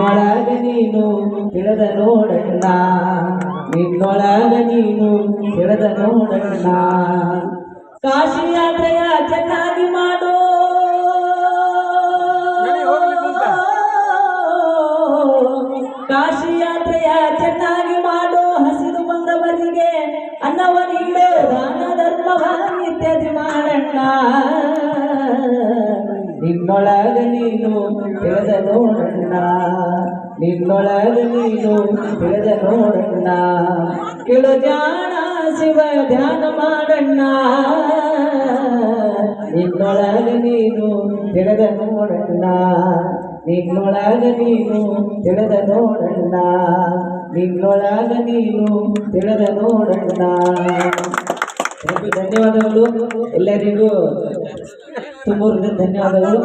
ನಿನ್ನೊಳಗ ನೀನು ತಿಳಿದ ನೋಡಣ್ಣ. ನಿನ್ನೊಳಗ ನೀನು ತಿಳಿದ ನೋಡಣ್ಣ. ಕಾಶಿ ಯಾತ್ರೆಯ ಚೆನ್ನಾಗಿ ಮಾಡೋ. ಕಾಶಿ ಯಾತ್ರೆಯ ಚೆನ್ನಾಗಿ ಮಾಡೋ. ಹಸಿರು ಬಂದವರಿಗೆ ಅನ್ನವ ನೀಡೋ. ದಾನ ಧರ್ಮವ ನಿತ್ಯದಿ ನಿನ್ನೊಳಗ ನೀನು ಹೇಳದ ನೋಡಣ್ಣ. ನಿನ್ನೊಳಗ ನೀನು ತಿಳಿದ ನೋಡಣ್ಣ. ಕೆಳು ಜಾಣ ಶಿವ ಧ್ಯಾನ ಮಾಡಣ್ಣ. ನಿನ್ನೊಳಗ ನೀನು ಹೇಳದ ನೋಡಣ್ಣ. ನಿನ್ನೊಳಗ ನೀನು ತಿಳಿದ ನೋಡಣ್ಣ. ನಿನ್ನೊಳಗ ನೀನು ತಿಳಿದ ನೋಡಣ್ಣ. ಧನ್ಯವಾದಗಳು. ಎಲ್ಲರಿಗೂ ತುಂಬ ಧನ್ಯವಾದಗಳು.